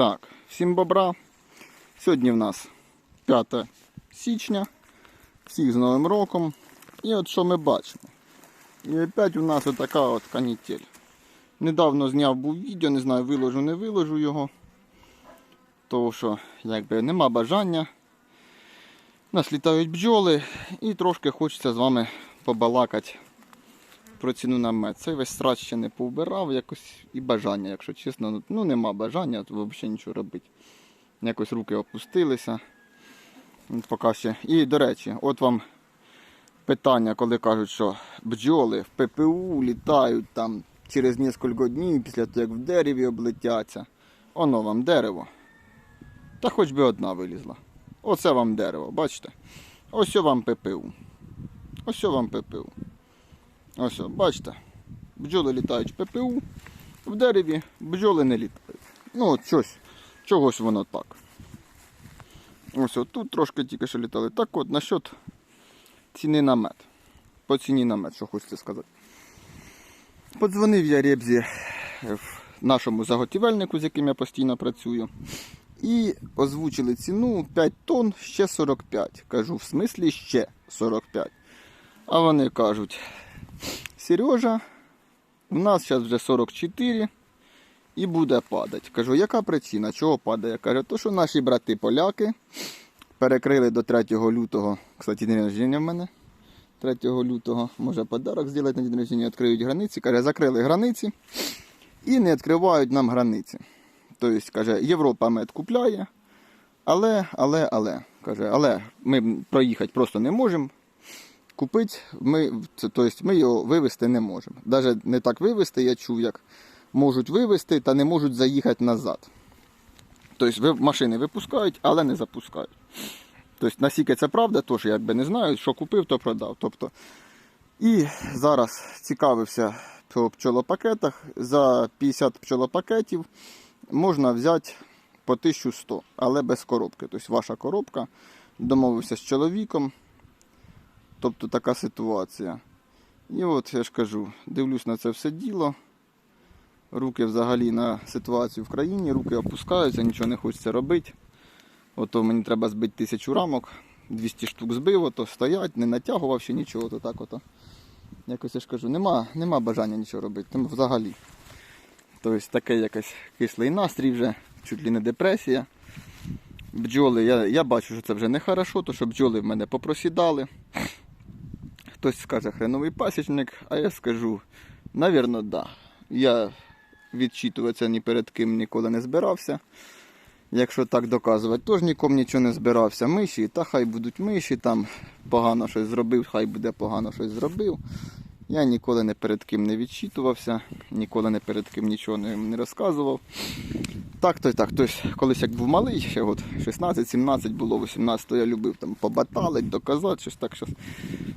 Так, всім бобра. Сьогодні в нас 5 січня. Всіх з Новим роком. І от що ми бачимо. І опять у нас отака от канітель. Недавно зняв був відео, не знаю, виложу, не виложу його. Тому що якби нема бажання. Нас літають бджоли і трошки хочеться з вами побалакати про ціну на мед. Цей весь страт ще не повбирав, якось і бажання, якщо чесно. Ну нема бажання, то взагалі нічого робити. Якось руки опустилися. Поки ще. І до речі, от вам питання, коли кажуть, що бджоли в ППУ літають там через кілька днів після того, як в дереві облетяться. Оно вам дерево. Та хоч би одна вилізла. Оце вам дерево, бачите? Ось вам ППУ. Ось вам ППУ. Ось, бачите, бджоли літають в ППУ, в дереві бджоли не літають. Ну, от щось, чогось воно так. Ось от тут трошки тільки що літали. Так от, насчет ціни на мед. По ціні на мед, що хочете сказати. Подзвонив я Ребзі в нашому заготівельнику, з яким я постійно працюю. І озвучили ціну 5 тонн ще 45. Кажу, в смислі ще 45. А вони кажуть, Сережа, у нас зараз вже 44 і буде падати. Кажу, яка причина? Чого падає? Каже, то що наші брати поляки перекрили до 3 лютого. Кстати, день рождення в мене. 3 лютого, може подарок зробити на день рождення, відкриють границі. Каже, закрили границі і не відкривають нам границі. Тобто, каже, Європа мед купляє, але, але, але, каже, але ми проїхати просто не можемо купити, ми, це, тобто ми його вивезти не можемо. Навіть не так вивезти, я чув, як можуть вивезти та не можуть заїхати назад. Тобто машини випускають, але не запускають. Тобто, наскільки це правда, теж якби не знаю, що купив, то продав. Тобто, і зараз цікавився по пчолопакетах. За 50 пчолопакетів можна взяти по 1100, але без коробки. Тобто ваша коробка. Домовився з чоловіком. Тобто така ситуація. І от я ж кажу, дивлюсь на це все діло. Руки взагалі на ситуацію в країні, руки опускаються, нічого не хочеться робити. Ото мені треба збити тисячу рамок, 200 штук збив, ото стоять, не натягував ще нічого, то так ото. Якось я ж кажу, нема, нема бажання нічого робити, взагалі. Тобто такий якийсь кислий настрій вже, чуть ли не депресія. Бджоли, я, я бачу, що це вже не хорошо, то що бджоли в мене попросідали. Хтось скаже хреновий пасічник, а я скажу, навірно, да. Я відчитуватися ні перед ким ніколи не збирався. Якщо так доказувати, теж нікому нічого не збирався. Миші, та хай будуть миші, там погано щось зробив, хай буде погано щось зробив. Я ніколи не перед ким не відчитувався, ніколи не перед ким нічого не, розказував. Так, то й так. Тобто, колись як був малий, ще от 16-17 було, 18 я любив там побаталить, доказати, щось так щось.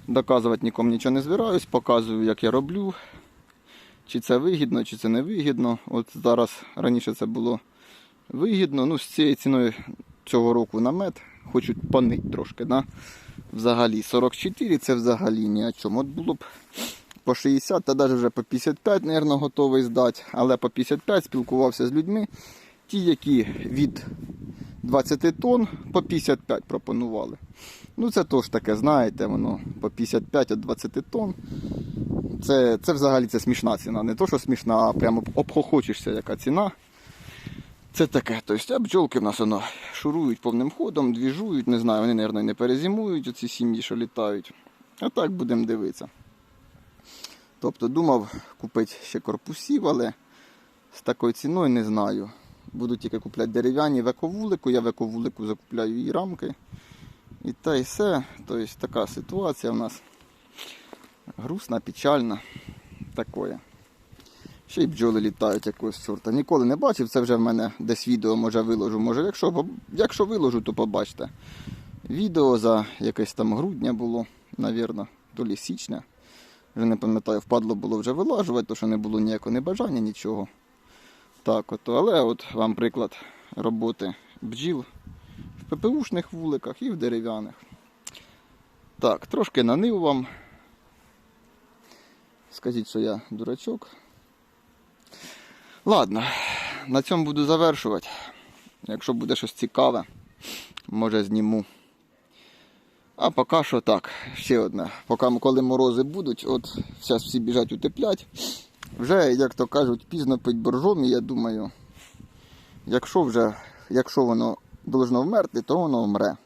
Доказувати нікому нічого не збираюсь, показую, як я роблю. Чи це вигідно, чи це не вигідно. От зараз раніше це було вигідно. Ну, з цією ціною цього року на мед хочуть панить трошки. Да? Взагалі 44 це взагалі ні о чому. От було б по 60 та навіть вже по 55, мабуть, готовий здати. Але по 55 спілкувався з людьми. Ті, які від 20 тонн по 55 пропонували. Ну це теж таке, знаєте, воно по 55 від 20 тонн. Це, це взагалі це смішна ціна. Не то, що смішна, а прямо обхохочешся, яка ціна. Це таке. Тобто, бджолки в нас воно шурують повним ходом, двіжують, не знаю, вони, мабуть, не перезимують оці сім'ї, що літають. А так будемо дивитися. Тобто думав купити ще корпусів, але з такою ціною не знаю. Буду тільки купляти дерев'яні вековулику, я вековулику закупляю і рамки. І та і все. Тобто така ситуація в нас грустна, печальна. Такое. Ще й бджоли літають якогось чорта. Ніколи не бачив, це вже в мене десь відео може виложу. Може, якщо, якщо виложу, то побачите. Відео за якесь там грудня було, навірно, то лі січня. Вже не пам'ятаю, впадло було вже вилажувати, тому що не було ніякого небажання, нічого. Так, от, але от вам приклад роботи бджіл в ППУшних вуликах і в дерев'яних. Так, трошки нанив вам. Скажіть, що я дурачок. Ладно, на цьому буду завершувати. Якщо буде щось цікаве, може зніму. А поки що так, ще одне. Поки коли морози будуть, от зараз всі біжать утеплять. Вже, як то кажуть, пізно пить боржом, і я думаю, якщо вже, якщо воно должно вмерти, то воно вмре.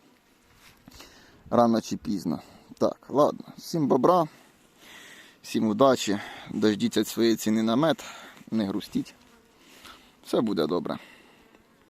Рано чи пізно. Так, ладно, всім бобра, всім удачі, дождіться своєї ціни на мед, не грустіть. Все буде добре.